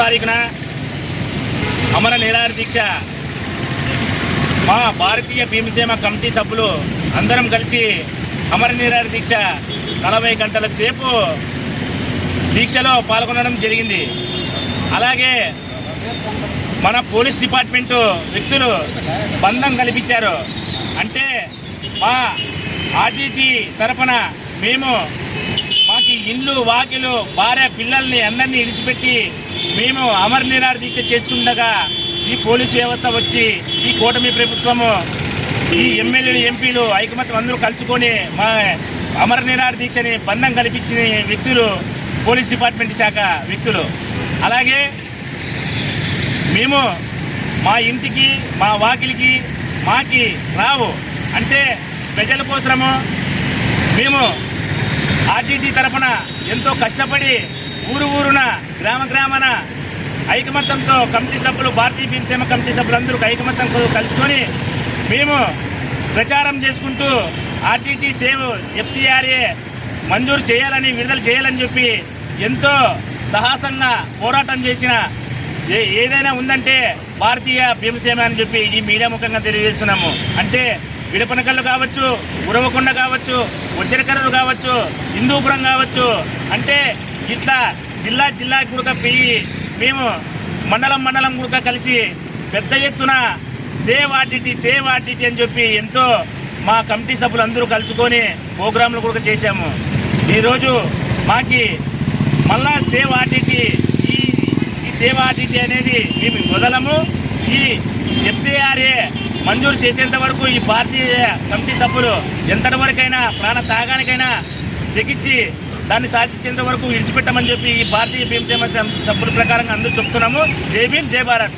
తారీఖున అమర నిరాహార దీక్ష. మా భారతీయ భీమసేన కమిటీ సభ్యులు అందరం కలిసి అమర నిరాహార దీక్ష నలభై గంటల సేపు దీక్షలో పాల్గొనడం జరిగింది. అలాగే మన పోలీస్ డిపార్ట్మెంటు వ్యక్తులు బంధం కల్పించారు. అంటే మా ఆర్టీటీ తరపున మేము మాకు ఇల్లు వాకిలు భార్య పిల్లల్ని అందరినీ ఇడిచిపెట్టి మేము అమర నిరాహార దీక్ష చేస్తుండగా ఈ పోలీసు వ్యవస్థ వచ్చి ఈ కూటమి ప్రభుత్వము ఈ ఎమ్మెల్యేలు ఎంపీలు ఐకమత్యం అందరూ కలుసుకొని మా అమర నిరాహార దీక్షని బంధం కల్పించిన వ్యక్తులు పోలీస్ డిపార్ట్మెంట్ శాఖ వ్యక్తులు. అలాగే మేము మా ఇంటికి మా వాకిలికి మాకి రావు. అంటే ప్రజల కోసము మేము ఆర్టీటీ తరఫున ఎంతో కష్టపడి ఊరు ఊరున గ్రామ గ్రామాన ఐకమత్యంతో కమిటీ సభ్యులు భారతీయ భీమసేన కమిటీ సభ్యులు అందరూ ఐకమత్యం కలుసుకొని మేము ప్రచారం చేసుకుంటూ ఆర్టీటీ సేవ్ ఎఫ్సిఆర్ఏ మంజూరు చేయాలని విడుదల చేయాలని చెప్పి ఎంతో సాహసంగా పోరాటం చేసిన ఏ ఏదైనా ఉందంటే భారతీయ భీమసేన అని చెప్పి ఈ మీడియా ముఖంగా తెలియజేస్తున్నాము. అంటే విడపనకల్లు కావచ్చు ఉరవకొండ కావచ్చు వజ్రకర్రలు కావచ్చు హిందూపురం కావచ్చు అంటే ఇట్లా జిల్లా జిల్లా కూడా పోయి మేము మండలం మండలం కూడా కలిసి పెద్ద ఎత్తున సేవ్ ఆర్టీటీ సేవ్ ఆర్టీటీ అని చెప్పి ఎంతో మా కమిటీ సభ్యులు అందరూ కలుసుకొని ప్రోగ్రాంలు కూడా చేశాము. ఈరోజు మాకి మళ్ళా సేవ్ ఆర్టీటీ ఈ ఈ సేవ్ ఆర్టీటీ అనేది మేము వదలము. ఈ ఎఫ్ఏఆర్ఏ మంజూరు చేసేంత వరకు ఈ భారతీయ కమిటీ సభ్యులు ఎంతటి వరకైనా ప్రాణ తాగానికైనా తెగించి దాన్ని సాధించేంత వరకు విడిచిపెట్టమని చెప్పి ఈ భారతీయ భీమసేన సభ్యుల ప్రకారంగా అందరూ చెప్తున్నాము. జై భీమ్ జై భారత్.